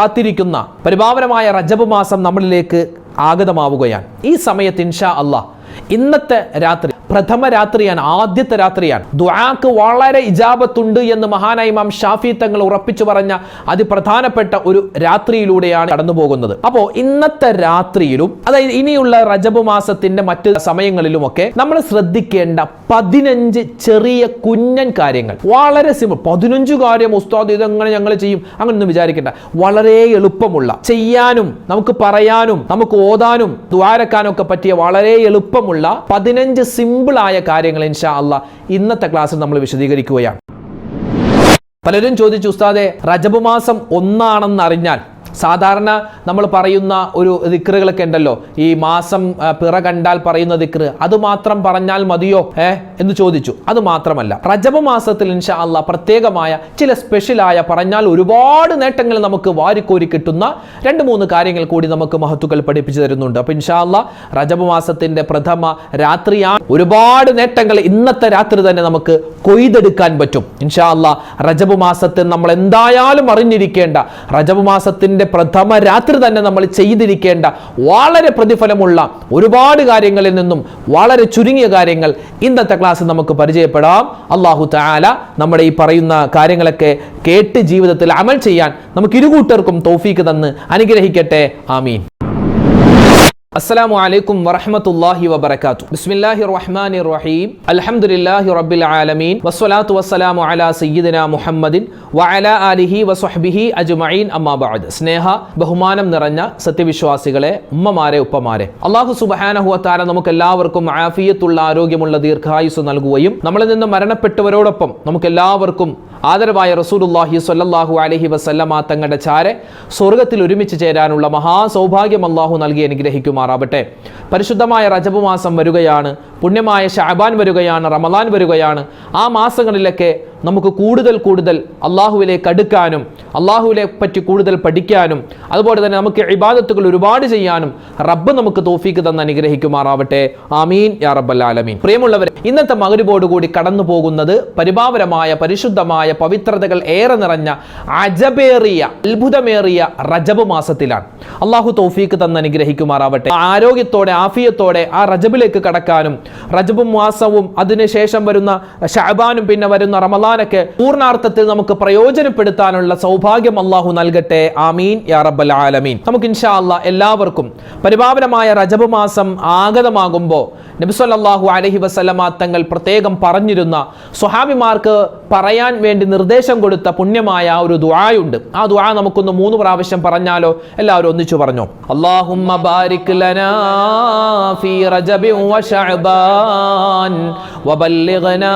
കാത്തിരിക്കുന്ന പരിപാവനമായ റജബ് മാസം നമ്മളിലേക്ക് ആഗതമാവുകയാണ്. ഈ സമയത്ത് ഇൻഷാ അള്ളാഹ് ഇന്നത്തെ രാത്രി പ്രഥമ രാത്രിയാണ് ആദ്യത്തെ രാത്രിയാണ്. ദുആക്ക് വളരെ ഇജാബത്തുണ്ട് എന്ന് മഹാനായ ഇമാം ഷാഫി തങ്ങൾ ഉറപ്പിച്ചു പറഞ്ഞ അതിപ്രധാനപ്പെട്ട ഒരു രാത്രിയിലൂടെയാണ് കടന്നു പോകുന്നത്. അപ്പോൾ ഇന്നത്തെ രാത്രിയിലും അതായത് ഇനിയുള്ള റജബ് മാസത്തിന്റെ മറ്റ് സമയങ്ങളിലുമൊക്കെ നമ്മൾ ശ്രദ്ധിക്കേണ്ട പതിനഞ്ച് ചെറിയ കുഞ്ഞൻ കാര്യങ്ങൾ. വളരെ സിമ്പിൾ പതിനഞ്ച് കാര്യം ഉസ്താദ് ഇതെങ്ങനെ ഞങ്ങൾ ചെയ്യും. അങ്ങനെയൊന്നും വിചാരിക്കേണ്ട. വളരെ എളുപ്പമുള്ള ചെയ്യാനും നമുക്ക് പറയാനും നമുക്ക് ഓതാനും ദ്വാരക്കാനും ഒക്കെ പറ്റിയ വളരെ എളുപ്പമുള്ള പതിനഞ്ച് സിമ്പിളായ കാര്യങ്ങൾ ഇൻഷാ അല്ല ഇന്നത്തെ ക്ലാസ്സിൽ നമ്മൾ വിശദീകരിക്കുകയാണ്. പലരും ചോദിച്ചു ഉസ്താദെ റജബ് മാസം ഒന്നാണെന്ന് അറിഞ്ഞാൽ സാധാരണ നമ്മൾ പറയുന്ന ഒരു ദിക്റുകളൊക്കെ ഉണ്ടല്ലോ. ഈ മാസം പിറ കണ്ടാൽ പറയുന്ന ദിക്റ് അത് മാത്രം പറഞ്ഞാൽ മതിയോ? ഏ? എന്ന് ചോദിച്ചു. അത് മാത്രമല്ല പ്രജപ മാസത്തിൽ ഇൻഷാ അള്ളാ പ്രത്യേകമായ ചില സ്പെഷ്യലായ പറഞ്ഞാൽ ഒരുപാട് നേട്ടങ്ങൾ നമുക്ക് വാരിക്കോരി കിട്ടുന്ന രണ്ട് മൂന്ന് കാര്യങ്ങൾ കൂടി നമുക്ക് മഹത്തുക്കൾ പഠിപ്പിച്ചു തരുന്നുണ്ട്. അപ്പൊ ഇൻഷാ അള്ളാ റജബ് മാസത്തിന്റെ പ്രഥമ രാത്രിയാണ് ഒരുപാട് നേട്ടങ്ങൾ ഇന്നത്തെ രാത്രി തന്നെ നമുക്ക് കൊയ്തെടുക്കാൻ പറ്റും. ഇൻഷാ അള്ളാ റജബ് മാസത്തിൽ നമ്മൾ എന്തായാലും അറിഞ്ഞിരിക്കേണ്ട. റജബ് മാസത്തിന്റെ പ്രഥമ രാത്രി തന്നെ നമ്മൾ ചെയ്തിരിക്കേണ്ട വളരെ പ്രതിഫലമുള്ള ഒരുപാട് കാര്യങ്ങളിൽ നിന്നും വളരെ ചുരുങ്ങിയ കാര്യങ്ങൾ ഇന്നത്തെ ക്ലാസ്സിൽ നമുക്ക് പരിചയപ്പെടാം. അള്ളാഹു താല നമ്മുടെ ഈ പറയുന്ന കാര്യങ്ങളൊക്കെ കേട്ട് ജീവിതത്തിൽ അമൽ ചെയ്യാൻ നമുക്ക് ഇരുകൂട്ടർക്കും തോഫീക്ക് തന്ന് അനുഗ്രഹിക്കട്ടെ. ആമീൻ. അസ്സലാമു അലൈക്കും വറഹമത്തല്ലാഹി വബർക്കാത്തു ബിസ്മില്ലാഹി റഹ്മാൻ റഹീം അൽഹംദുലില്ലാഹി റബ്ബിൽ ആലമീൻ. വസ്വലാത്തു വസ്സലാമു അലാ സയ്യിദിന മുഹമ്മദിൻ വഅല ആലിഹി വസ്വഹ്ബിഹി അജ്മഈൻ. അമ്മാബാദ് സ്നേഹ ബഹുമാനം നിറഞ്ഞ സത്യവിശ്വാസികളെ ഉമ്മമാരെ ഉപ്പമാരെ. അള്ളാഹു സുബഹാനഹുവത്താല നമുക്ക് എല്ലാവർക്കും ആഫിയത്തുള്ള ആരോഗ്യമുള്ള ദീർഘായുസ് നൽകുകയും നമ്മളിൽ നിന്ന് മരണപ്പെട്ടവരോടൊപ്പം നമുക്ക് എല്ലാവർക്കും ആദരവായ റസൂലുല്ലാഹി സ്വല്ലല്ലാഹു അലഹി വസല്ലമ തങ്ങളുടെ ചാരെ സ്വർഗത്തിൽ ഒരുമിച്ച് ചേരാനുള്ള മഹാസൗഭാഗ്യം അള്ളാഹു നൽകി അനുഗ്രഹിക്കുമാറാവട്ടെ. പരിശുദ്ധമായ റജബ് മാസം വരികയാണ്. പുണ്യമായ ഷാബാൻ വരികയാണ് റമദാൻ വരികയാണ്. ആ മാസങ്ങളിലൊക്കെ നമുക്ക് കൂടുതൽ കൂടുതൽ അള്ളാഹുവിലേക്ക് അടുക്കാനും അള്ളാഹുവിനെ പറ്റി കൂടുതൽ പഠിക്കാനും അതുപോലെ തന്നെ നമുക്ക് ഇബാദത്തുകൾ ഒരുപാട് ചെയ്യാനും റബ്ബ് നമുക്ക് തോഫീക്ക് തന്ന് അനുഗ്രഹിക്കുമാറാവട്ടെ. ആമീൻ യാ റബ്ബൽ ആലമീൻ. പ്രിയമുള്ളവരെ ഇന്നത്തെ മകരിബോടുകൂടി കടന്നു പോകുന്നത് പരിപാവരമായ പരിശുദ്ധമായ പവിത്രതകൾ ഏറെ നിറഞ്ഞ അജബേറിയ അത്ഭുതമേറിയ റജബ് മാസത്തിലാണ്. അള്ളാഹു തോഫീക്ക് തന്ന് അനുഗ്രഹിക്കുമാറാവട്ടെ. ആരോഗ്യത്തോടെ ആഫിയത്തോടെ ആ റജബിലേക്ക് കടക്കാനും റജബും മാസവും അതിനുശേഷം വരുന്ന ഷാബാനും പിന്നെ വരുന്ന റമലാനൊക്കെ പൂർണാർത്ഥത്തിൽ നമുക്ക് പ്രയോജനപ്പെടുത്താനുള്ള സൗഭാഗ്യം അള്ളാഹു നൽകട്ടെ. ആമീൻ. യാ റബ്ബൽ ആലമീൻ. നമുക്ക് ഇൻഷാ അല്ലാ എല്ലാവർക്കും പരിപാവനമായ റജബ് മാസം ആഗതമാകുമ്പോൾ നബിസ്വല്ലാഹു അലഹി വസ്ലമ തങ്ങൾ പ്രത്യേകം പറഞ്ഞിരുന്ന സ്വഹാബിമാർക്ക് പറയാൻ വേണ്ടി നിർദ്ദേശം കൊടുത്ത പുണ്യമായ ആ ഒരു ദുആയുണ്ട്. ആ ദുആ നമുക്കൊന്ന് മൂന്ന് പ്രാവശ്യം പറഞ്ഞാലോ? എല്ലാവരും ഒന്നിച്ചു പറഞ്ഞു. അല്ലാഹുമ്മ ബാരിക് ഫീ വബല്ലിഗ്നാ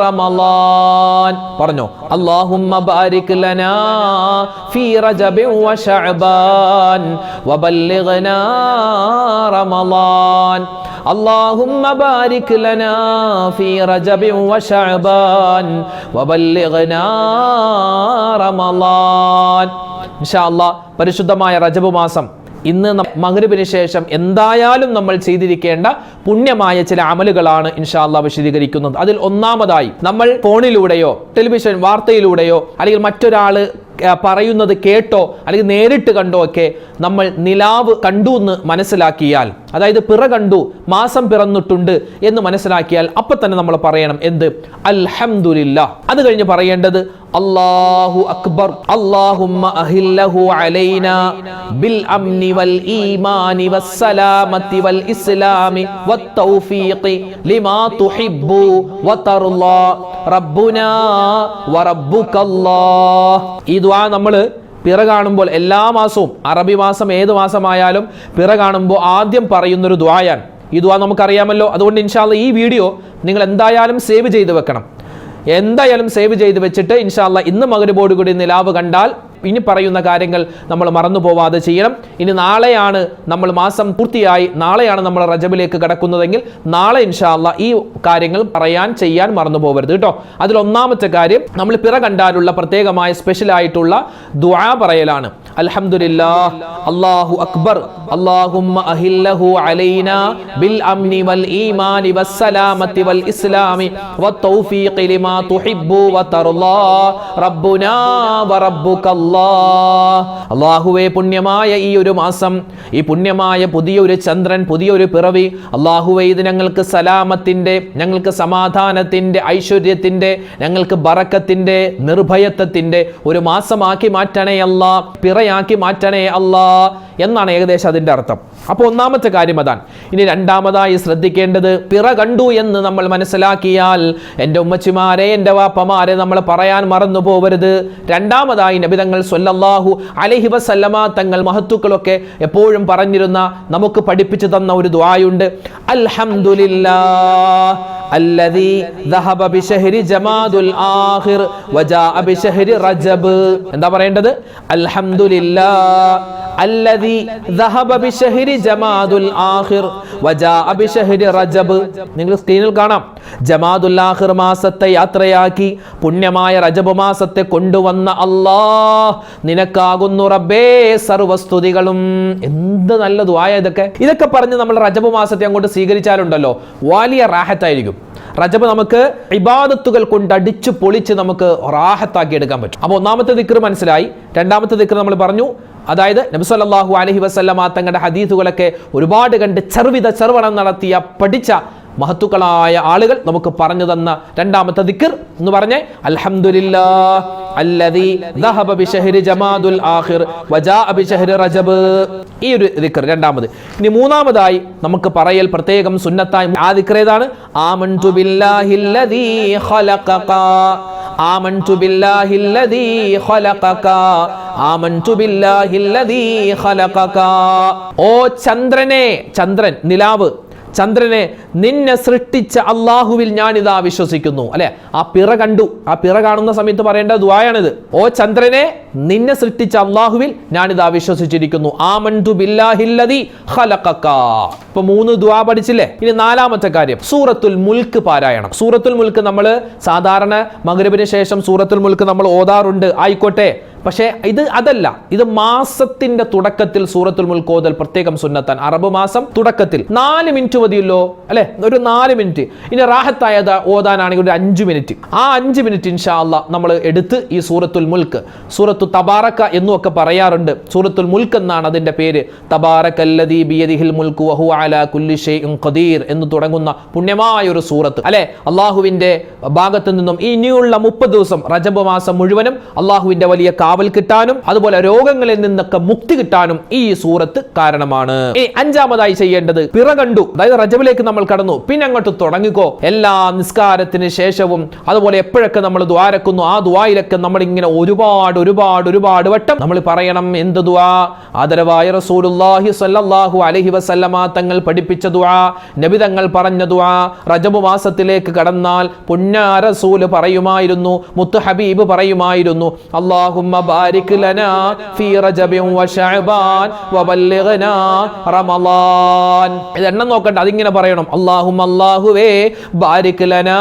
റമളാൻ. പറഞ്ഞു. ലനാ ഫീ വബല്ലിഗ്നാ റമളാൻ. اللهم بارك لنا في رجب وشعبان وبلغنا رمضان إن شاء الله പരിശുദ്ധമായ റജബ് മാസം ഇന്ന് മകരവിന് ശേഷം എന്തായാലും നമ്മൾ ചെയ്തിരിക്കേണ്ട പുണ്യമായ ചില അമലുകളാണ് ഇൻഷാല്ല വിശദീകരിക്കുന്നത് അതിൽ ഒന്നാമതായി നമ്മൾ ഫോണിലൂടെയോ ടെലിവിഷൻ വാർത്തയിലൂടെയോ അല്ലെങ്കിൽ മറ്റൊരാള് ആ, പറയുന്നത് കേട്ടോ അല്ലെങ്കിൽ നേരിട്ട് കണ്ടോ ഒക്കെ നമ്മൾ നിലാവ് കണ്ടു എന്ന് മനസ്സിലാക്കിയാൽ അതായത് പിറ കണ്ടു മാസം പിറന്നിട്ടുണ്ട് എന്ന് മനസ്സിലാക്കിയാൽ അപ്പൊ തന്നെ നമ്മൾ പറയണം എന്ത്? അൽഹംദുലില്ല. അത് കഴിഞ്ഞ് പറയേണ്ടത് അല്ലാഹു അക്ബർ. അല്ലാഹുമ്മ അഹില്ലഹു അലൈന ബിൽ അംനി വൽ ഈമാനി വസ്സലാമത്തി വൽ ഇസ്ലാമി വത്തൗഫീഖി ലിമാ തുഹിബ്ബു വതർളാ റബ്ബുനാ വറബ്ബുകല്ലാഹ് ഈ ദുആ നമ്മൾ പിറ കാണുമ്പോൾ എല്ലാ മാസവും അറബി മാസം ഏത് മാസമായാലും പിറ കാണുമ്പോൾ ആദ്യം പറയുന്നൊരു ദുആയാണ്. ഈ ദ്വാ നമുക്കറിയാമല്ലോ. അതുകൊണ്ട് ഇൻഷാല്ല ഈ വീഡിയോ നിങ്ങൾ എന്തായാലും സേവ് ചെയ്ത് വെക്കണം. എന്തായാലും സേവ് ചെയ്ത് വെച്ചിട്ട് ഇൻഷാല്ല ഇന്ന് മകരബോർഡ് കൂടി നിലാവ് കണ്ടാൽ ഇനി പറയുന്ന കാര്യങ്ങൾ നമ്മൾ മറന്നു പോവാതെ ചെയ്യണം. ഇനി നാളെയാണ് നമ്മൾ മാസം പൂർത്തിയായി നാളെയാണ് നമ്മൾ റജബിലേക്ക് കടക്കുന്നതെങ്കിൽ നാളെ ഇൻഷാല്ല ഈ കാര്യങ്ങൾ പറയാൻ ചെയ്യാൻ മറന്നു പോകരുത് കേട്ടോ. അതിൽ ഒന്നാമത്തെ കാര്യം നമ്മൾ പിറ കണ്ടാലുള്ള പ്രത്യേകമായ സ്പെഷ്യൽ ആയിട്ടുള്ള ദുആ പറയലാണ്. അൽഹംദുലില്ലാ അല്ലാഹു അക്ബർ അല്ലാഹുമ്മ അഹില്ലഹു ബിൽ അംനി വൽ ഈമാനി വസ്സലാമത്തി വൽ ഇസ്ലാമി തുഹിബ്ബു വറബ്ബുകല്ലാഹ് അല്ലാഹുവേ പുണ്യമായ ഈ ഒരു മാസം ഈ പുണ്യമായ പുതിയൊരു ചന്ദ്രൻ പുതിയൊരു പിറവി. അള്ളാഹുവേ ഇത് ഞങ്ങൾക്ക് സലാമത്തിന്റെ ഞങ്ങൾക്ക് സമാധാനത്തിന്റെ ഐശ്വര്യത്തിന്റെ ഞങ്ങൾക്ക് ബറക്കത്തിന്റെ നിർഭയത്വത്തിന്റെ ഒരു മാസമാക്കി മാറ്റണേ അല്ല പിറയാക്കി മാറ്റണേ അല്ല എന്നാണ് ഏകദേശം അതിന്റെ അർത്ഥം. അപ്പോൾ ഒന്നാമത്തെ കാര്യം അതാണ്. ഇനി രണ്ടാമതായി ശ്രദ്ധിക്കേണ്ടത് പിറ കണ്ടു എന്ന് നമ്മൾ മനസ്സിലാക്കിയാൽ എന്റെ ഉമ്മച്ചിമാരെ എന്റെ വാപ്പമാരെ നമ്മൾ പറയാൻ മറന്നു പോവരുത് രണ്ടാമതായി നബിതങ്ങൾ സ്വല്ലല്ലാഹു അലഹി വസല്ലമ തങ്ങൾ മഹത്തുക്കളൊക്കെ എപ്പോഴും പറഞ്ഞിരുന്ന നമുക്ക് പഠിപ്പിച്ചു തന്ന ഒരു ദ്വായുണ്ട് അൽഹംദുലില്ലാ അല്ലദീ ദഹബ ബിശഹരി ജമാദുൽ ആഖിർ വജാ ബിശഹരി റജബ്. എന്താ പറയേണ്ടത്? അൽഹംദുലില്ലാ അല്ലദീ ദഹബ ബിശഹരി ജമാദുൽ ആഖിർ വജാ ബിശഹരി റജബ്. നിങ്ങൾ സ്ക്രീനിൽ കാണാം. ജമാദുൽ ആഖിർ മാസത്തെ യാത്രയാക്കി പുണ്യമായ റജബ് മാസത്തെ കൊണ്ടുവന്ന അല്ലാഹ് നിനക്കാകുന്നു റബ്ബേ സർവസ്തുതികളും. എന്ത് നല്ല ദുആയ ഇതൊക്കെ. ഇതൊക്കെ പറഞ്ഞ് നമ്മൾ റജബ് മാസത്തെ അങ്ങോട്ട് സ്വീകരിച്ചാലുണ്ടല്ലോ. വലിയ റാഹത്തായിരിക്കും. റജബ് നമുക്ക് ഇബാദത്തുകൾ കൊണ്ട് അടിച്ച് പൊളിച്ച് നമുക്ക് റാഹത്താക്കി എടുക്കാൻ പറ്റും. അപ്പോൾ ഒന്നാമത്തെ ദിക്ർ മനസ്സിലായി. രണ്ടാമത്തെ ദിക്ർ നമ്മൾ പറഞ്ഞു. അതായത് നബി സല്ലല്ലാഹു അലൈഹി വസല്ലമ തങ്ങളുടെ ഹദീസുകളൊക്കെ ഒരുപാട് കണ്ട് ചെറുവിധ ചെറുവണം നടത്തിയ പഠിച്ച മഹത്തുക്കളായ ആളുകൾ നമുക്ക് പറഞ്ഞു തന്ന രണ്ടാമത്തെ ദിക്ർ എന്ന് പറഞ്ഞേ അൽഹംദുലില്ലാ ദഹബ ജമാദുൽ ബിശഹരി റജബ്. ഈ ഒരു ദിക്ർ രണ്ടാമത്. ഇനി മൂന്നാമതായി നമുക്ക് പറയൽ പ്രത്യേകം സുന്നത്തായി ആ ദിക്ർ ഏതാണ്? ആമൻതു ബില്ലാഹില്ലദീ ഖലഖക. ആമൻതു ബില്ലാഹില്ലദീ ഖലഖക. ആമൻതു ബില്ലാഹില്ലദീ ഖലഖക. ഓ ചന്ദ്രനെ ചന്ദ്രൻ നിലാവ് ചന്ദ്രനെ നിന്നെ സൃഷ്ടിച്ച അള്ളാഹുവിൽ ഞാനിതാ വിശ്വസിക്കുന്നു. അല്ലെ? ആ പിറ കണ്ടു. ആ പിറ കാണുന്ന സമയത്ത് പറയേണ്ട ദ്വായാണിത് ഓ ചന്ദ്രനെ നിന്നെ സൃഷ്ടിച്ച അള്ളാഹുവിൽ ഞാനിതാ വിശ്വസിച്ചിരിക്കുന്നു. ആമൻതു മൻതു ഖലഖക. ഇപ്പൊ മൂന്ന് ദ്വാ പഠിച്ചില്ലേ? ഇനി നാലാമത്തെ കാര്യം. സൂറത്തുൽ മുൽക്ക് പാരായണം. സൂറത്തുൽ മുൽക്ക് നമ്മൾ സാധാരണ മഗ്രിബിന് ശേഷം സൂറത്തുൽ മുൽക്ക് നമ്മൾ ഓതാറുണ്ട്. ആയിക്കോട്ടെ. പക്ഷേ ഇത് അതല്ല. ഇത് മാസത്തിന്റെ തുടക്കത്തിൽ സൂറത്തുൽ മുൽക്കോതൽ പ്രത്യേകം സുന്നത്താൻ. അറബ് മാസം തുടക്കത്തിൽ. നാല് മിനിറ്റ് മതിയല്ലോ അല്ലെ? ഒരു നാല് മിനിറ്റ്. ഇനി റാഹത്തായത് ഓതാനാണെങ്കിൽ ഒരു അഞ്ച് മിനിറ്റ്. ആ അഞ്ച് മിനിറ്റ് ഇൻഷാ അല്ലാ നമ്മൾ എടുത്ത് ഈ സൂറത്തുൽ മുൽക്ക് സൂറത്തു തബാറക്ക എന്നും ഒക്കെ പറയാറുണ്ട്. സൂറത്തുൽ മുൽക്ക് എന്നാണ് അതിന്റെ പേര്. തബാറക്കല്ലദീ ബിയദിഹിൽ മുൽക്കു വഹു ഖദീർ എന്ന് തുടങ്ങുന്ന പുണ്യമായ ഒരു സൂറത്ത് അല്ലെ? അള്ളാഹുവിന്റെ ഭാഗത്ത് നിന്നും ഇനിയുള്ള മുപ്പത് ദിവസം റജബ് മാസം മുഴുവനും അള്ളാഹുവിന്റെ വലിയ കാവൽ കിട്ടാനും അതുപോലെ രോഗങ്ങളിൽ നിന്നൊക്കെ മുക്തി കിട്ടാനും ഈ സൂറത്ത് കാരണമാണ്. ഇനി അഞ്ചാമതായി ചെയ്യേണ്ടത് പിറ കണ്ടു അതായത് റജബിലേക്ക് നമ്മൾ കടന്നു. പിന്നെ അങ്ങോട്ട് തുടങ്ങിക്കോ. എല്ലാ നിസ്കാരത്തിന് ശേഷവും അതുപോലെ എപ്പോഴൊക്കെ നമ്മൾ ദ്വാരക്കുന്നു ആ ദ്വായിലൊക്കെ നമ്മൾ ഇങ്ങനെ ഒരുപാട് ഒരുപാട് ഒരുപാട് വട്ടം നമ്മൾ പറയണം എന്ത് ദ്വാ ആദരവായ റസൂലുള്ളാഹി സല്ലല്ലാഹു അലൈഹി വസല്ലമ തങ്ങൾ പഠിപ്പിച്ച ദ്വാ നബി തങ്ങൾ പറഞ്ഞ ദ്വാ റജബ് മാസത്തിലേക്ക് കടന്നാൽ പുണ്യ റസൂൽ പറയുമായിരുന്നു മുത്ത് ഹബീബ് പറയുമായിരുന്നു അല്ലാഹുമ്മ ബാരിക് ലനാ ഫീ റജബിൻ വശഅബാൻ വബല്ലിഗ്നാ റമളാൻ ഇതെണ്ണം നോക്കണ്ട അതിങ്ങനെ പറയണം. അല്ലാഹുമ്മ അല്ലാഹുവേ ബാരിക് ലനാ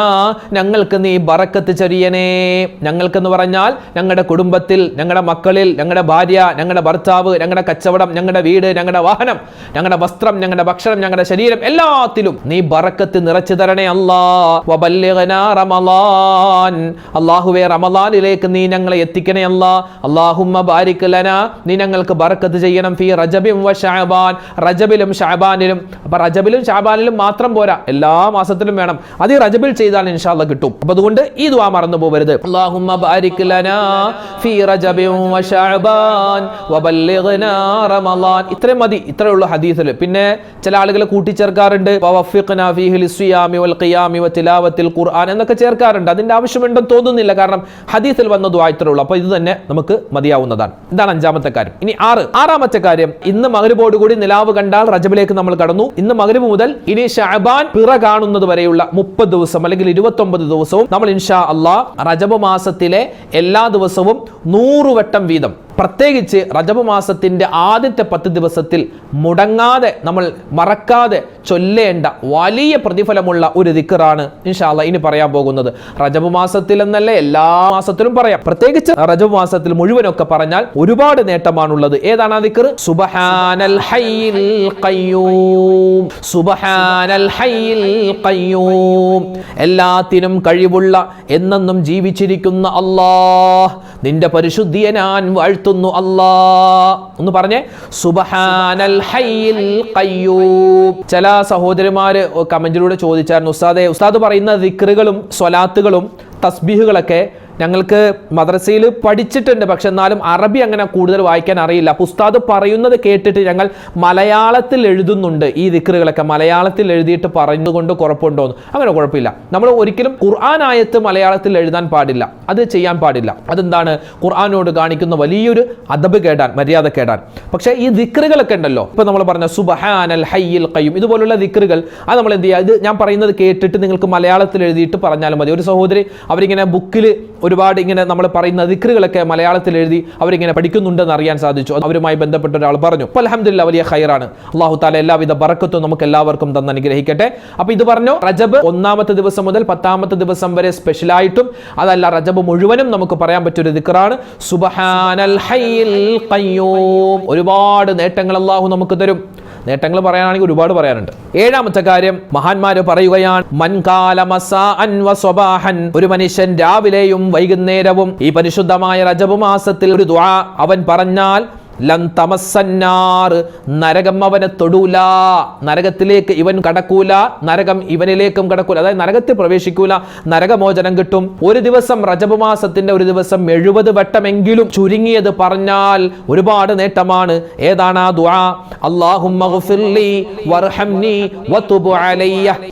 ഞങ്ങൾക്ക് നീ ബറക്കത്ത് ചൊരിയണേ. ഞങ്ങൾക്കെന്ന് പറഞ്ഞാൽ ഞങ്ങളുടെ കുടുംബത്തിൽ ഞങ്ങളുടെ മക്കളിൽ ഞങ്ങളുടെ ഭാര്യ ഞങ്ങളുടെ ഭർത്താവ് ഞങ്ങളുടെ കച്ചവടം ഞങ്ങളുടെ വീട് ഞങ്ങളുടെ വാഹനം ഞങ്ങളുടെ വസ്ത്രം ഞങ്ങളുടെ ഭക്ഷണം ഞങ്ങളുടെ ശരീരം എല്ലാത്തിലും നീ ബറക്കത്ത് നിറച്ചു തരണേ അല്ലാ. വബല്ലിഗ്നാ റമളാൻ. അല്ലാഹുവേ റമളാനിലേക്ക് നീ ഞങ്ങളെ എത്തിക്കണേ അല്ലാ. അല്ലാഹുമ്മ ബാരിക് ലനാ നീ ഞങ്ങൾക്ക് ബർക്കത്ത് ചെയ്യണം. ഫീ റജബിം വ ശഅബാൻ റജബിലും ഷാബാനിലും അപ്പൊ റജബിലും ഷാബാനിലും മാത്രം പോരാ. എല്ലാ മാസത്തിലും വേണം. അത് റജബിൽ ചെയ്താൽ ഇൻഷാല്ല കിട്ടും. അപ്പൊ അതുകൊണ്ട് ഈ ദുആ മറന്നു പോകരുത് അല്ലാഹുമ്മ ബാരിക് ലനാ ഫീ റജബിം വ ശഅബാൻ ബല്ലിഗ്നാ റമളാൻ ഇത്രയും മതി. ഇത്രയേ ഉള്ളൂ ഹദീസിൽ. പിന്നെ ചില ആളുകൾ കൂട്ടിച്ചേർക്കാറുണ്ട്. വവഫിഖ്നാ ഫീഹി സിയാമി വൽ ഖിയാമി വ തിലാവത്തിൽ ഖുർആൻ എന്നൊക്കെ ചേർക്കാറുണ്ട്. അതിന്റെ ആവശ്യമുണ്ടെന്ന് തോന്നുന്നില്ല. കാരണം ഹദീസിൽ വന്ന ദുആ ഇത്രയേ ഉള്ളൂ. അപ്പോൾ ഇത് തന്നെ നമുക്ക് മതിയാവുന്നതാണ്. ഇതാണ് അഞ്ചാമത്തെ കാര്യം. ഇനി ആറ്. ആറാമത്തെ കാര്യം ഇന്ന് മകരിബോട് കൂടി നിലാവ് കണ്ടാൽ റജബിലേക്ക് നമ്മൾ കടന്നു. ഇന്ന് മകരുവ് മുതൽ ഇനി ഷഅബാൻ പിറ കാണുന്നത് വരെയുള്ള മുപ്പത് ദിവസം അല്ലെങ്കിൽ ഇരുപത്തൊമ്പത് ദിവസവും നമ്മൾ ഇൻഷാ അള്ളാ റജബ് മാസത്തിലെ എല്ലാ ദിവസവും നൂറ് വട്ടം വീതം പ്രത്യേകിച്ച് റജബ് മാസത്തിന്റെ ആദ്യത്തെ പത്ത് ദിവസത്തിൽ മുടങ്ങാതെ നമ്മൾ മറക്കാതെ ചൊല്ലേണ്ട വലിയ പ്രതിഫലമുള്ള ഒരു ദിക്കറാണ് ഇൻഷാല്ല ഇനി പറയാൻ പോകുന്നത്. റജബ് മാസത്തിൽ എന്നല്ല എല്ലാ മാസത്തിലും പറയാം. പ്രത്യേകിച്ച് റജബ് മാസത്തിൽ മുഴുവനൊക്കെ പറഞ്ഞാൽ ഒരുപാട് നേട്ടമാണുള്ളത്. ഏതാണ് ആ ദിക്കർ സുബഹാനൽ സുബഹാനൽ എല്ലാത്തിനും കഴിവുള്ള എന്നെന്നും ജീവിച്ചിരിക്കുന്ന അല്ലാഹ്. നിന്റെ പരിശുദ്ധിയെ ഞാൻ വാഴ്ത്തുന്നു അല്ലാ ഒന്ന് പറഞ്ഞേ. സുബഹാനൽ ഹയ്യിൽ ഖയ്യൂം ചില സഹോദരിമാര് കമന്റിലൂടെ ചോദിച്ചായിരുന്നു ഉസ്താദെ ഉസ്താദ് പറയുന്ന ദിക്റുകളും സ്വലാത്തുകളും തസ്ബീഹുകളൊക്കെ ഞങ്ങൾക്ക് മദ്രസയിൽ പഠിച്ചിട്ടുണ്ട് പക്ഷെ എന്നാലും അറബി അങ്ങനെ കൂടുതൽ വായിക്കാൻ അറിയില്ല. പുസ്താദ് പറയുന്നത് കേട്ടിട്ട് ഞങ്ങൾ മലയാളത്തിൽ എഴുതുന്നുണ്ട് ഈ ദിക്റുകളൊക്കെ. മലയാളത്തിൽ എഴുതിയിട്ട് പറഞ്ഞുകൊണ്ട് കുഴപ്പമുണ്ടോ എന്ന്. അങ്ങനെ കുഴപ്പമില്ല. നമ്മൾ ഒരിക്കലും ഖുർആൻ ആയത്ത് മലയാളത്തിൽ എഴുതാൻ പാടില്ല. അത് ചെയ്യാൻ പാടില്ല. അതെന്താണ്? ഖുർആാനോട് കാണിക്കുന്ന വലിയൊരു അദബ് കേടാൻ മര്യാദ കേടാൻ. പക്ഷേ ഈ ദിക്റുകളൊക്കെ ഉണ്ടല്ലോ. ഇപ്പൊ നമ്മൾ പറഞ്ഞ സുബഹാനൽ ഹയ്യിൽ കയ്യും ഇതുപോലുള്ള ദിക്റുകൾ അത് നമ്മൾ എന്ത് ചെയ്യുക? ഇത് ഞാൻ പറയുന്നത് കേട്ടിട്ട് നിങ്ങൾക്ക് മലയാളത്തിൽ എഴുതിയിട്ട് പറഞ്ഞാലും മതി. ഒരു സഹോദരി അവരിങ്ങനെ ബുക്കിൽ ഒരുപാട് ഇങ്ങനെ നമ്മൾ പറയുന്ന ദിക്റുകളൊക്കെ മലയാളത്തിൽ എഴുതി അവരിങ്ങനെ പഠിക്കുന്നുണ്ടെന്ന് അറിയാൻ സാധിച്ചു. അവരുമായി ബന്ധപ്പെട്ട ഒരാൾ പറഞ്ഞു അപ്പോൾ അലഹമില്ല വലിയ ഹൈറാണ് അള്ളാഹു താല എല്ലാവിധ ബറക്കത്തും നമുക്ക് എല്ലാവർക്കും തന്ന് അനുഗ്രഹിക്കട്ടെ. അപ്പോൾ ഇത് പറഞ്ഞു റജബ് ഒന്നാമത്തെ ദിവസം മുതൽ പത്താമത്തെ ദിവസം വരെ സ്പെഷ്യലായിട്ടും അതല്ല റജബ് മുഴുവനും നമുക്ക് പറയാൻ പറ്റിയൊരു ദിക്റാണ്. സുബഹാനൽ ഹയ്യിൽ ഖയ്യൂം. ഒരുപാട് നേട്ടങ്ങൾ അള്ളാഹു നമുക്ക് തരും. നേട്ടങ്ങൾ പറയാനാണെങ്കിൽ ഒരുപാട് പറയാനുണ്ട്. ഏഴാമത്തെ കാര്യം മഹാന്മാര് പറയുകയാണ് മൻകാലമസാഹൻ വസ്വബാഹൻ ഒരു മനുഷ്യൻ രാവിലെയും വൈകുന്നേരവും ഈ പരിശുദ്ധമായ റജബ് മാസത്തിൽ ഒരു ദ്വാ അവൻ പറഞ്ഞാൽ ലൻ തമസന്നാർ നരകം അവനെ തൊടൂല. നരകത്തിലേക്ക് ഇവൻ കടക്കൂല. നരകം ഇവനിലേക്കും കടക്കൂല. അതായത് നരകത്തിൽ പ്രവേശിക്കൂല. നരകമോചനം കിട്ടും. ഒരു ദിവസം റജബ് മാസത്തിന്റെ ഒരു ദിവസം എഴുപത് വട്ടമെങ്കിലും ചുരുങ്ങിയത് പറഞ്ഞാൽ ഒരുപാട് നേട്ടമാണ്. ഏതാണ് ആ ദുആ?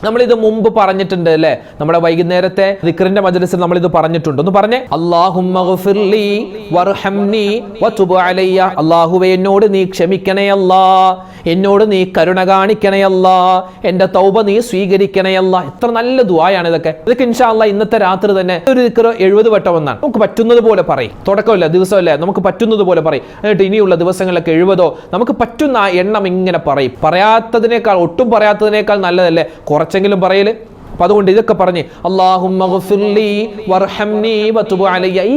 നമ്മൾ ഇത് മുമ്പ് പറഞ്ഞിട്ടുണ്ട് അല്ലേ? നമ്മുടെ വൈകുന്നേരത്തെ ദിക്റിന്റെ മജ്ലിസിൽ നമ്മൾ ഇത് പറഞ്ഞിട്ടുണ്ട്. ഒന്ന് പറഞ്ഞേ. അല്ലാഹുമ്മഗ്ഫിർലി അള്ളാഹു അള്ളാഹുവെ എന്നോട് നീ ക്ഷമിക്കണയല്ല. എന്നോട് നീ കരുണ കാണിക്കണയല്ല. എന്റെ തൗബ നീ സ്വീകരിക്കണയല്ല. എത്ര നല്ല ദുവായാണ് ഇതൊക്കെ. ഇതൊക്കെ ഇൻഷാല്ല ഇന്നത്തെ രാത്രി തന്നെ ഒരു ദിക്കറോ എഴുപത് വട്ടം എന്നാണ് നമുക്ക് പറ്റുന്നത് പോലെ പറയും. തുടക്കമില്ല? ദിവസമല്ല? നമുക്ക് പറ്റുന്നത് പോലെ പറയും. എന്നിട്ട് ഇനിയുള്ള ദിവസങ്ങളിലൊക്കെ എഴുപതോ നമുക്ക് പറ്റുന്ന ആ എണ്ണം ഇങ്ങനെ പറയും. പറയാത്തതിനേക്കാൾ ഒട്ടും പറയാത്തതിനേക്കാൾ നല്ലതല്ലേ? കുറച്ചെങ്കിലും പറയൽ. അപ്പൊ അതുകൊണ്ട് ഇതൊക്കെ പറഞ്ഞ് അലയ്യ. ഈ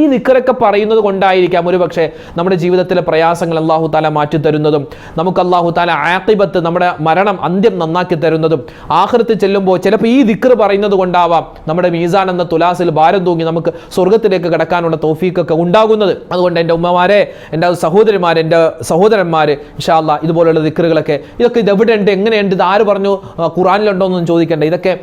പറയുന്നത് കൊണ്ടായിരിക്കാം ഒരു പക്ഷേ നമ്മുടെ ജീവിതത്തിലെ പ്രയാസങ്ങൾ അള്ളാഹു താല മാറ്റി തരുന്നതും നമുക്ക് അള്ളാഹു താല ആക്കിബത്ത് നമ്മുടെ മരണം അന്ത്യം നന്നാക്കി തരുന്നതും ആഹൃത്ത് ചെല്ലുമ്പോൾ ചിലപ്പോൾ ഈ ദിക്ർ പറയുന്നത് കൊണ്ടാവാം നമ്മുടെ മീസാൻ എന്ന തുലാസിൽ ഭാരം തൂങ്ങി നമുക്ക് സ്വർഗത്തിലേക്ക് കിടക്കാനുള്ള തോഫീക്കൊക്കെ ഉണ്ടാകുന്നത്. അതുകൊണ്ട് എന്റെ ഉമ്മമാരെ എന്റെ സഹോദരിമാർ എന്റെ സഹോദരന്മാർ ഇൻഷാല്ല ഇതുപോലുള്ള ദിക്കറുകളൊക്കെ ഇതൊക്കെ ഇത് എവിടെ ഉണ്ട് എങ്ങനെയുണ്ട് ഇത് ആര് പറഞ്ഞു ഖുറാനിലുണ്ടോ എന്നൊന്നും ചോദിക്കേണ്ട. ഇതൊക്കെ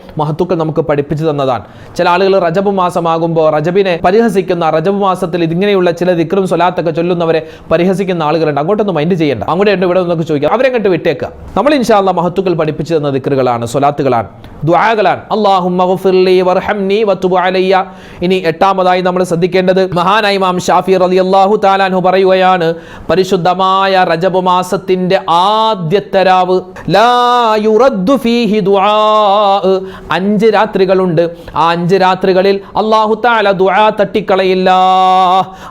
മഹത്തുക്കൾ നമുക്ക് പഠിപ്പിച്ചു തന്നതാണ്. ചില ആളുകൾ റജബ് മാസമാകുമ്പോൾ റജബിനെ പരിഹസിക്കുന്ന റജബ് മാസത്തിൽ ഇതിങ്ങനെയുള്ള ചില ദിക്റും സ്വലാത്തൊക്കെ ചൊല്ലുന്നവരെ പരിഹസിക്കുന്ന ആളുകളുണ്ട്. അങ്ങോട്ടൊന്നും മൈൻഡ് ചെയ്യേണ്ട. അങ്ങോട്ട് ഇവിടെ നിന്നൊക്കെ ചോദിക്കാം. അവരെ അങ്ങോട്ട് വിട്ടേക്കുക നമ്മൾ ഇൻഷാല്ല മഹത്തുക്കൾ പഠിപ്പിച്ചു തന്ന ദിക്റുകളാണ് സ്വലാത്തുകളാണ്. ദുആകളാണ്. അലയ്യ. ഇനി എട്ടാമതായി നമ്മൾ ശ്രദ്ധിക്കേണ്ടത് മഹാനായ ഇമാം ഷാഫി റളിയല്ലാഹു തആല അൻഹു പറയുകയാണ് പരിശുദ്ധമായ റജബ് മാസത്തിന്റെ ആദ്യ രാവ് അഞ്ച് രാത്രികളുണ്ട്. ആ അഞ്ച് രാത്രികളിൽ അല്ലാഹു തആല ദുആ തട്ടിക്കളയില്ല.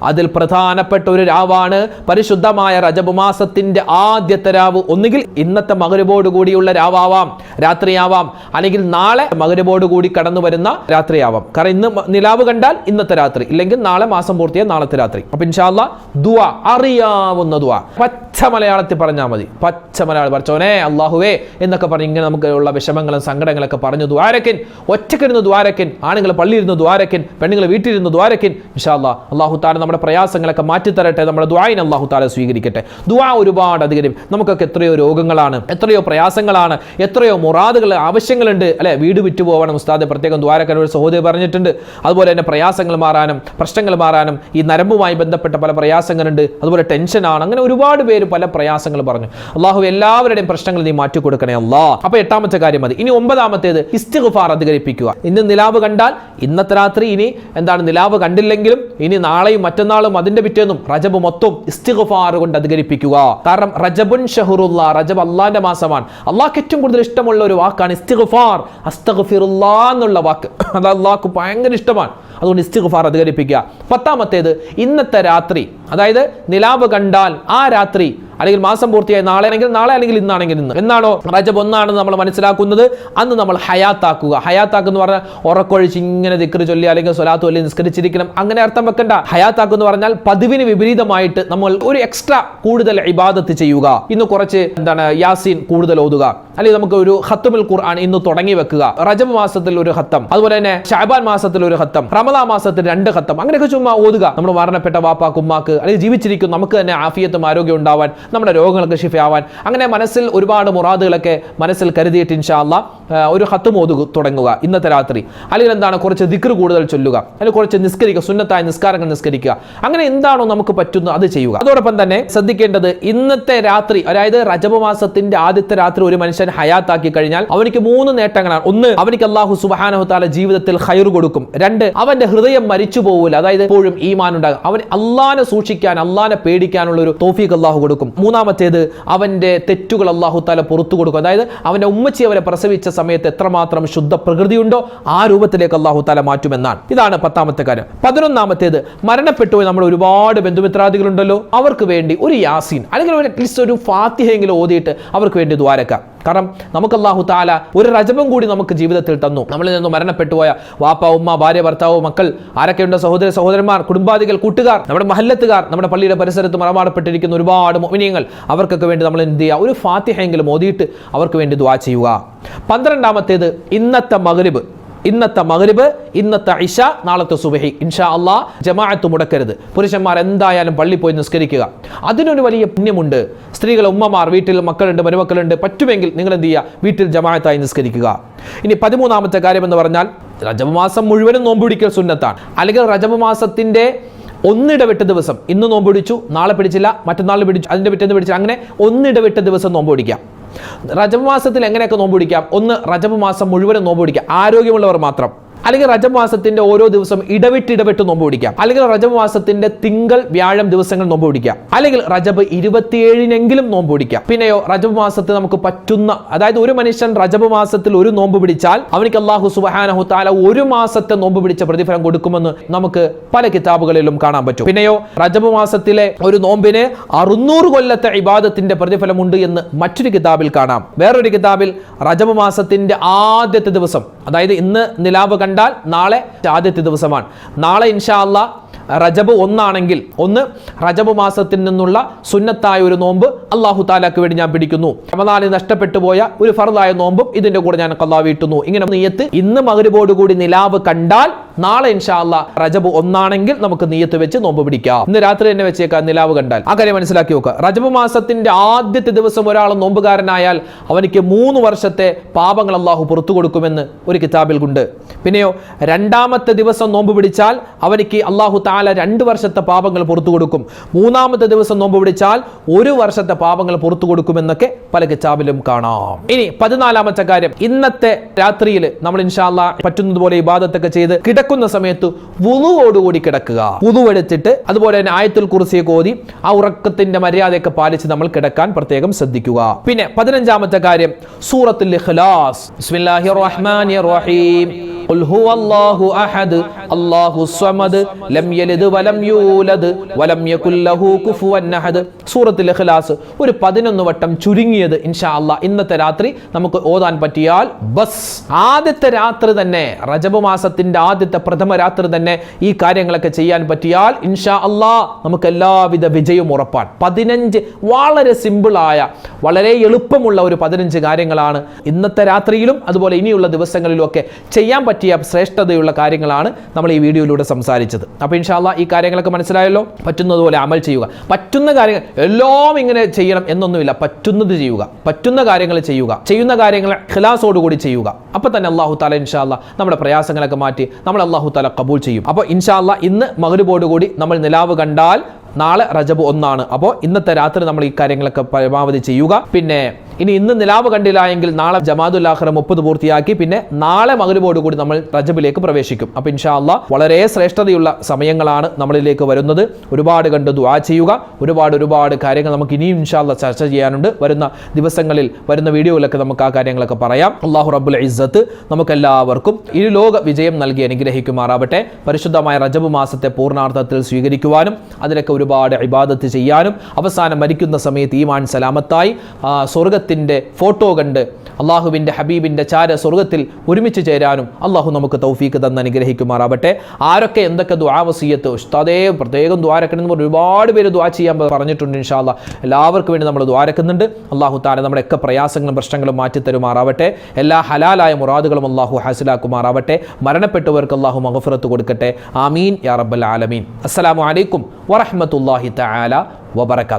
അതിൽ പ്രധാനപ്പെട്ട ഒരു രാവാണ് പരിശുദ്ധമായ റജബ് മാസത്തിന്റെ ആദ്യത്തെ രാവ്. ഒന്നുകിൽ ഇന്നത്തെ മഗ്രിബോട് കൂടിയുള്ള രാവാവാം രാത്രിയാവാം അല്ലെങ്കിൽ നാളെ മകരബോട് കൂടി കടന്നു വരുന്ന രാത്രിയാവാം. കാരണം ഇന്ന് നിലാവ് കണ്ടാൽ ഇന്നത്തെ രാത്രി. ഇല്ലെങ്കിൽ നാളെ മാസം പൂർത്തിയായ നാളത്തെ രാത്രി. അപ്പൊ ഇൻഷാല്ല ദുആ അറിയാവുന്ന ദുആ. പച്ച മലയാളത്തിൽ പറഞ്ഞാൽ മതി. പച്ച മലയാളം പഠിച്ചോനെ അള്ളാഹുവേ എന്നൊക്കെ പറഞ്ഞ് ഇങ്ങനെ നമുക്കുള്ള വിഷമങ്ങളും സങ്കടങ്ങളൊക്കെ പറഞ്ഞു ദ്വാരക്കൻ ഒറ്റക്കിരുന്ന് ദ്വാരക്കൻ ആണുങ്ങൾ പള്ളിയിരുന്ന് ദ്വാരക്കൻ പെണ്ണുങ്ങൾ വീട്ടിലിരുന്ന് ദ്വാരക്കൻ ഇൻഷാല്ല അള്ളാഹു താല നമ്മുടെ പ്രയാസങ്ങളൊക്കെ മാറ്റിത്തരട്ടെ നമ്മുടെ ദ്വായിൻ അള്ളാഹു താല സ്വീകരിക്കട്ടെ. ദ്വാ ഒരുപാട് അധികം നമുക്കൊക്കെ എത്രയോ രോഗങ്ങളാണ് എത്രയോ പ്രയാസങ്ങളാണ് എത്രയോ മുറാദുകൾ ആവശ്യങ്ങളുണ്ട്. അല്ലെ വീട് വിറ്റു പോകണം ഉസ്താദ്. പ്രത്യേകം ദ്വാരക്കനോട് സഹോദരി പറഞ്ഞിട്ടുണ്ട്. അതുപോലെ തന്നെ പ്രയാസങ്ങൾ മാറാനും പ്രശ്നങ്ങൾ മാറാനും ഈ നരമ്പുമായി ബന്ധപ്പെട്ട പല പ്രയാസങ്ങളുണ്ട്. അതുപോലെ ടെൻഷനാണ് അങ്ങനെ ഒരുപാട് പേര് പല പ്രയാസങ്ങൾ പറഞ്ഞു. അള്ളാഹു എല്ലാവരുടെയും പ്രശ്നങ്ങൾ നീ മാറ്റി കൊടുക്കണേ അല്ലാ അപ്പൊ എട്ടാമത്തെ കാര്യം മതി. ഇനി ഒമ്പതാമത്തേത് ഇസ്തിഗ്ഫാർ അധികരിപ്പിക്കുക. ഇന്ന് നിലാവ് കണ്ടാൽ ഇന്നത്തെ രാത്രി ഇനി എന്താണ് നിലാവ് കണ്ടില്ലെങ്കിലും ഇനി നാളെയും മറ്റന്നാളും അതിന്റെ പിറ്റേന്നും റജബ് മൊത്തം ഇസ്തിഗ്ഫാർ കൊണ്ട് അധികരിപ്പിക്കുക. കാരണം റജബുൻ ഷഹുറുല്ല റജബ് അള്ളാന്റെ മാസമാണ്. അള്ളാഹ്ക്ക് ഏറ്റവും കൂടുതൽ ഇഷ്ടമുള്ള ഒരു വാക്കാണ് ഇസ്തിഗ്ഫാർ. അസ്തഗ്ഫിറുല്ലാ എന്നുള്ള വാക്ക്. അത് അള്ളാഹ്ക്ക് ഭയങ്കര ഇഷ്ടമാണ്. അതുകൊണ്ട് ഇസ്തിഗ്ഫാർ അധികരിപ്പിക്കുക. പത്താമത്തേത് ഇന്നത്തെ രാത്രി അതായത് നിലാവ് കണ്ടാൽ ആ രാത്രി അല്ലെങ്കിൽ മാസം പൂർത്തിയായി നാളെ ആണെങ്കിൽ നാളെ അല്ലെങ്കിൽ ഇന്നാണെങ്കിൽ ഇന്ന്. എന്നാണോ? റജബ് ഒന്നാണെന്ന് നമ്മൾ മനസ്സിലാക്കുന്നത്. അന്ന് നമ്മൾ ഹയാത്താക്കുക. ഹയാത്താക്കുക എന്ന് പറഞ്ഞാൽ ഉറക്കൊഴിച്ച് ഇങ്ങനെ ദിക്കറി ചൊല്ലി അല്ലെങ്കിൽ സ്വലാത്ത് ചൊല്ലി നിസ്കരിച്ചിരിക്കണം. അങ്ങനെ അർത്ഥം വെക്കണ്ട. ഹയാത്താക്കുക എന്ന് പറഞ്ഞാൽ പതിവിന് വിപരീതമായിട്ട് നമ്മൾ ഒരു എക്സ്ട്രാ കൂടുതൽ ഇബാദത്ത് ചെയ്യുക. ഇന്ന് കുറച്ച് എന്താണ് യാസീൻ കൂടുതൽ ഓതുക. അല്ലെങ്കിൽ നമുക്ക് ഒരു ഹത്തുമിൽ ഖുർആൻ ഇന്ന് തുടങ്ങി വെക്കുക. റജബ് മാസത്തിൽ ഒരു ഹത്തം അതുപോലെ തന്നെ ഷാബാൻ മാസത്തിൽ ഒരു ഹത്തം റമദാ മാസത്തിൽ രണ്ട് ഹത്തം അങ്ങനെയൊക്കെ ചുമ്മാ ഓതുക. നമ്മൾ മരണപ്പെട്ട വാപ്പാക്ക് ഉമ്മാക്ക് അല്ലെങ്കിൽ ജീവിച്ചിരിക്കും നമുക്ക് തന്നെ ആഫിയത്തും ആരോഗ്യം ഉണ്ടാവാൻ നമ്മുടെ രോഗങ്ങൾക്ക് ഷിഫയാവാൻ അങ്ങനെ മനസ്സിൽ ഒരുപാട് മുറാദുകളൊക്കെ മനസ്സിൽ കരുതിയിട്ട് ഇൻഷാല്ല ഒരു ഹത്തും ഓതുക തുടങ്ങുക ഇന്നത്തെ രാത്രി. അല്ലെങ്കിൽ എന്താണ് കുറച്ച് ദിക്ർ കൂടുതൽ ചൊല്ലുക. അല്ലെങ്കിൽ കുറച്ച് നിസ്കരിക്കുക സുന്നത്തായ നിസ്കാരങ്ങൾ നിസ്കരിക്കുക. അങ്ങനെ എന്താണോ നമുക്ക് പറ്റുന്നത് അത് ചെയ്യുക. അതോടൊപ്പം തന്നെ ശ്രദ്ധിക്കേണ്ടത് ഇന്നത്തെ രാത്രി അതായത് റജബ് മാസത്തിന്റെ ആദ്യത്തെ രാത്രി ഒരു മനുഷ്യൻ ഹയാത്താക്കി കഴിഞ്ഞാൽ അവനിക്ക് മൂന്ന് നേട്ടങ്ങളാണ്. ഒന്ന് അവനിക്ക് അള്ളാഹു സുബാനഹു താല ജീവിതത്തിൽ ഹയർ കൊടുക്കും. രണ്ട് അവന്റെ ഹൃദയം മരിച്ചു പോകില്ല അതായത് എപ്പോഴും ഈമാൻ ഉണ്ടാകും. അവൻ അള്ളാനെ സൂക്ഷിക്കാൻ അള്ളാനെ പേടിക്കാനുള്ള ഒരു തോഫീക്ക് അള്ളാഹു കൊടുക്കും. മൂന്നാമത്തേത് അവന്റെ തെറ്റുകൾ അള്ളാഹു താല പുറത്തു കൊടുക്കും. അതായത് അവന്റെ ഉമ്മച്ചി അവരെ പ്രസവിച്ച സമയത്ത് എത്രമാത്രം ശുദ്ധ പ്രകൃതിയുണ്ടോ ആ രൂപത്തിലേക്ക് അള്ളാഹു താല മാറ്റുമെന്നാണ്. ഇതാണ് പത്താമത്തെ കാര്യം. പതിനൊന്നാമത്തേത് മരണപ്പെട്ടുപോയി നമ്മൾ ഒരുപാട് ബന്ധുമിത്രാദികളുണ്ടല്ലോ. അവർക്ക് വേണ്ടി ഒരു യാസീൻ അല്ലെങ്കിൽ ഒരു അറ്റ്ലീസ്റ്റ് ഒരു ഫാത്തിഹയെങ്കിലും ഓതിയിട്ട് അവർക്ക് വേണ്ടി ദ്വാരക്കാം. കാരണം നമുക്ക് അള്ളാഹു താല ഒരു രജപം കൂടി നമുക്ക് ജീവിതത്തിൽ തന്നു. നമ്മളിൽ നിന്ന് മരണപ്പെട്ടു പോയ വാപ്പ ഉമ്മ ഭാര്യ ഭർത്താവ് മക്കൾ ആരൊക്കെയുണ്ട് സഹോദര സഹോദരന്മാർ കുടുംബാദികൾ കൂട്ടുകാർ നമ്മുടെ മഹല്ലത്തുകാർ നമ്മുടെ പള്ളിയുടെ പരിസരത്ത് മറമാടപ്പെട്ടിരിക്കുന്ന ഒരുപാട് മോമിനിയങ്ങൾ അവർക്കൊക്കെ വേണ്ടി നമ്മൾ എന്ത് ചെയ്യുക? ഒരു ഫാത്തിഹയെങ്കിലും ഓതിയിട്ട് അവർക്ക് വേണ്ടി ദ്വാ ചെയ്യുക. പന്ത്രണ്ടാമത്തേത് ഇന്നത്തെ മകരിബ് ഇന്നത്തെ മകരിബ് ഇന്നത്തെ ഇഷ നാളത്തെ സുബഹി. ഇൻഷാ അള്ളാ ജമാഅത്ത് മുടക്കരുത്. പുരുഷന്മാർ എന്തായാലും പള്ളി പോയി നിസ്കരിക്കുക. അതിനൊരു വലിയ പുണ്യമുണ്ട്. സ്ത്രീകൾ ഉമ്മമാർ വീട്ടിൽ മക്കളുണ്ട് മരുമക്കളുണ്ട് പറ്റുമെങ്കിൽ നിങ്ങൾ എന്ത് ചെയ്യുക? വീട്ടിൽ ജമാഅത്തായി നിസ്കരിക്കുക. ഇനി പതിമൂന്നാമത്തെ കാര്യം എന്ന് പറഞ്ഞാൽ റജബ് മാസം മുഴുവനും നോമ്പ് പിടിക്കൽ സുന്നത്താണ്. അല്ലെങ്കിൽ റജബ് മാസത്തിന്റെ ഒന്നിടവിട്ട ദിവസം. ഇന്ന് നോമ്പ് പിടിച്ചു നാളെ പിടിച്ചില്ല മറ്റന്നാൾ പിടിച്ചു അതിന്റെ പിറ്റേന്ന് പിടിച്ചു അങ്ങനെ ഒന്നിടവിട്ട ദിവസം നോമ്പ് പിടിക്കാം. റജബ് മാസത്തിൽ എങ്ങനെയൊക്കെ നോമ്പ് പിടിക്കാം? ഒന്ന് റജബ് മാസം മുഴുവനും നോമ്പ് പിടിക്കാം ആരോഗ്യമുള്ളവർ മാത്രം. അല്ലെങ്കിൽ റജബ് മാസത്തിന്റെ ഓരോ ദിവസം ഇടവിട്ട് ഇടവിട്ട് നോമ്പ് പിടിക്കാം. അല്ലെങ്കിൽ റജബ് മാസത്തിന്റെ തിങ്കൾ വ്യാഴം ദിവസങ്ങൾ നോമ്പ് പിടിക്കാം. അല്ലെങ്കിൽ റജബ് ഇരുപത്തിയേഴിനെങ്കിലും നോമ്പ് പിടിക്കാം. പിന്നെയോ റജബ് മാസത്തിൽ നമുക്ക് പറ്റുന്ന അതായത് ഒരു മനുഷ്യൻ റജബ് മാസത്തിൽ ഒരു നോമ്പ് പിടിച്ചാൽ അവനിക്ക് അള്ളാഹു സുബാനഹു താല ഒരു മാസത്തെ നോമ്പ് പിടിച്ച പ്രതിഫലം കൊടുക്കുമെന്ന് നമുക്ക് പല കിതാബുകളിലും കാണാൻ പറ്റും. പിന്നെയോ റജബ് മാസത്തിലെ ഒരു നോമ്പിന് അറുന്നൂറ് കൊല്ലത്തെ ഇബാദത്തിന്റെ പ്രതിഫലമുണ്ട് എന്ന് മറ്റൊരു കിതാബിൽ കാണാം. വേറൊരു കിതാബിൽ റജബ് മാസത്തിന്റെ ആദ്യത്തെ ദിവസം അതായത് ഇന്ന് നിലാവ് കണ്ടാൽ നാളെ ആദ്യത്തെ ദിവസമാണ്. നാളെ ഇൻഷാ അല്ലാ റജബ് ഒന്നാണെങ്കിൽ ഒന്ന് റജബ് മാസത്തിൽ നിന്നുള്ള സുന്നത്തായ ഒരു നോമ്പ് അള്ളാഹു താലാക്ക് വേണ്ടി ഞാൻ പിടിക്കുന്നു. റമദാനിൽ നഷ്ടപ്പെട്ടു പോയ ഒരു ഫറുതായ നോമ്പും ഇതിന്റെ കൂടെ ഞാൻ കല്ലാ ഇങ്ങനെ നീയത്ത് ഇന്ന് മകരുവോടുകൂടി കൂടി നിലാവ് കണ്ടാൽ നാളെ ഇൻഷാല്ല റജബ് ഒന്നാണെങ്കിൽ നമുക്ക് നീയത്ത് വെച്ച് നോമ്പ് പിടിക്കാം. ഇന്ന് രാത്രി തന്നെ വെച്ചേക്കാം നിലാവ് കണ്ടാൽ. ആ കാര്യം മനസ്സിലാക്കി നോക്കുക റജബ് മാസത്തിന്റെ ആദ്യത്തെ ദിവസം ഒരാൾ നോമ്പുകാരനായാൽ അവനിക്ക് മൂന്ന് വർഷത്തെ പാപങ്ങൾ അള്ളാഹു പുറത്തു കൊടുക്കുമെന്ന് ഒരു കിതാബിൽ കൊണ്ട് പിന്നെയോ രണ്ടാമത്തെ ദിവസം നോമ്പ് പിടിച്ചാൽ അവനിക്ക് അള്ളാഹു താല രണ്ട് വർഷത്തെ പാപങ്ങൾ പുറത്തു കൊടുക്കും. മൂന്നാമത്തെ ദിവസം നോമ്പ് പിടിച്ചാൽ ഒരു വർഷത്തെ പാപങ്ങൾ പുറത്തു കൊടുക്കുമെന്നൊക്കെ പല കിതാബിലും കാണാം. ഇനി പതിനാലാമത്തെ കാര്യം. ഇന്നത്തെ രാത്രിയിൽ നമ്മൾ ഇൻഷാല്ല പറ്റുന്നതുപോലെ ഇബാദത്തൊക്കെ ചെയ്ത് കിടക്കുന്ന സമയത്ത് വുതുവോടുകൂടി കിടക്കുക. വുതുവെടുത്തിട്ട് അതുപോലെ തന്നെ ആയത്തിൽ കുറിച്ചേ കോതി ആ ഉറക്കത്തിന്റെ മര്യാദയൊക്കെ പാലിച്ച് നമ്മൾ കിടക്കാൻ പ്രത്യേകം ശ്രദ്ധിക്കുക. പിന്നെ പതിനഞ്ചാമത്തെ കാര്യം സൂറത്തുൽ ഇഖ്ലാസ്. ബിസ്മില്ലാഹിർ റഹ്മാനിർ റഹീം. ഖുൽ ഹുവല്ലാഹു അഹദ് അള്ളാഹു സ്വമദ് ലം യലിദ് വലം യൂലദ് വലം യകുല്ലഹു കുഫുവൻ സൂറത്തുൽ ഇഖ്ലാസ് ഒരു പതിനൊന്ന് വട്ടം ചുരുങ്ങിയത് ഇൻഷാ അള്ളാഹ് ഇന്നത്തെ രാത്രി നമുക്ക് ഓതാൻ പറ്റിയാൽ ബസ്. ആദ്യത്തെ രാത്രി തന്നെ റജബ് മാസത്തിന്റെ ആദ്യത്തെ പ്രഥമ രാത്രി തന്നെ ഈ കാര്യങ്ങളൊക്കെ ചെയ്യാൻ പറ്റിയാൽ ഇൻഷാ അള്ളാഹ് നമുക്ക് എല്ലാവിധ വിജയവും ഉറപ്പാണ് പതിനഞ്ച് വളരെ സിമ്പിളായ വളരെ എളുപ്പമുള്ള ഒരു പതിനഞ്ച് കാര്യങ്ങളാണ് ഇന്നത്തെ രാത്രിയിലും അതുപോലെ ഇനിയുള്ള ദിവസങ്ങളിലും ഒക്കെ ചെയ്യാൻ പറ്റിയ ശ്രേഷ്ഠതയുള്ള കാര്യങ്ങളാണ് നമ്മൾ ഈ വീഡിയോയിലൂടെ സംസാരിച്ചത്. അപ്പോൾ ഇൻഷാല്ല ഈ കാര്യങ്ങളൊക്കെ മനസ്സിലായല്ലോ? പറ്റുന്നതുപോലെ അമൽ ചെയ്യുക. പറ്റുന്ന കാര്യങ്ങൾ എല്ലാം ഇങ്ങനെ ചെയ്യണം എന്നൊന്നുമില്ല. പറ്റുന്നത് ചെയ്യുക. പറ്റുന്ന കാര്യങ്ങൾ ചെയ്യുക. ചെയ്യുന്ന കാര്യങ്ങൾ ഖിലാസോടുകൂടി ചെയ്യുക. അപ്പോൾ തന്നെ അള്ളാഹു താല ഇൻഷാല്ല നമ്മുടെ പ്രയാസങ്ങളൊക്കെ മാറ്റി നമ്മൾ അള്ളാഹു താല കബൂൾ ചെയ്യും. അപ്പോൾ ഇൻഷാല്ല ഇന്ന് മകരുബോടുകൂടി നമ്മൾ നിലാവ് കണ്ടാൽ നാളെ റജബ് ഒന്നാണ്. അപ്പോൾ ഇന്നത്തെ രാത്രി നമ്മൾ ഈ കാര്യങ്ങളൊക്കെ പരമാവധി ചെയ്യുക. പിന്നെ ഇനി ഇന്ന് നിലാവ് കണ്ടില്ല എങ്കിൽ നാളെ ജമാദുൽ മുപ്പത് പൂർത്തിയാക്കി പിന്നെ നാളെ മകരുവോടുകൂടി നമ്മൾ റജബിലേക്ക് പ്രവേശിക്കും. അപ്പോൾ ഇൻഷാല്ല വളരെ ശ്രേഷ്ഠതയുള്ള സമയങ്ങളാണ് നമ്മളിലേക്ക് വരുന്നത്. ഒരുപാട് കണ്ട് ദുആ ചെയ്യുക. ഒരുപാട് ഒരുപാട് കാര്യങ്ങൾ നമുക്ക് ഇനിയും ഇൻഷാല്ല ചർച്ച ചെയ്യാനുണ്ട്. വരുന്ന ദിവസങ്ങളിൽ വരുന്ന വീഡിയോയിലൊക്കെ നമുക്ക് ആ കാര്യങ്ങളൊക്കെ പറയാം. അള്ളാഹു റബ്ബുൽ ഇസ്സത്ത് നമുക്കെല്ലാവർക്കും ഈ ലോക വിജയം നൽകി അനുഗ്രഹിക്കുമാറാവട്ടെ. പരിശുദ്ധമായ റജബ് മാസത്തെ പൂർണാർത്ഥത്തിൽ സ്വീകരിക്കുവാനും അതിലൊക്കെ ഒരുപാട് ഇബാദത്ത് ചെയ്യാനും അവസാനം മരിക്കുന്ന സമയത്ത് ഈമാൻ സലാമത്തായി ആ, സ്വർഗത്തിന്റെ ഫോട്ടോ കണ്ട് അള്ളാഹുവിന്റെ ഹബീബിന്റെ ചാര സ്വർഗത്തിൽ ഒരുമിച്ച് ചേരാനും അള്ളാഹു നമുക്ക് തൗഫീക്ക് തന്ന് അനുഗ്രഹിക്കുമാറാവട്ടെ. ആരൊക്കെ എന്തൊക്കെ ദ്വാവസീയത്ത് ഉസ്താദേ പ്രത്യേകം ദ്വാരക്കണം എന്ന് പറഞ്ഞ് ഒരുപാട് പേര് ദ്വാ ചെയ്യാൻ പറഞ്ഞിട്ടുണ്ട് ഇൻഷാല്ല എല്ലാവർക്കും വേണ്ടി നമ്മൾ ദ്വാരക്കുന്നുണ്ട് അള്ളാഹു താര നമ്മുടെയൊക്കെ പ്രയാസങ്ങളും പ്രശ്നങ്ങളും മാറ്റി തരുമാറാവട്ടെ. എല്ലാ ഹലാലായ മുറാദുകളും അള്ളാഹു ഹാസിലാക്കുമാറാവട്ടെ. മരണപ്പെട്ടവർക്ക് അള്ളാഹു മഹഫിറത്ത് കൊടുക്കട്ടെ. ആമീൻ. യാ റബ്ബൽ ആലമീൻ. അസ്സലാമു അലൈക്കും വറഹ്മത്തുള്ളാഹി തആല വബറകാതുഹു.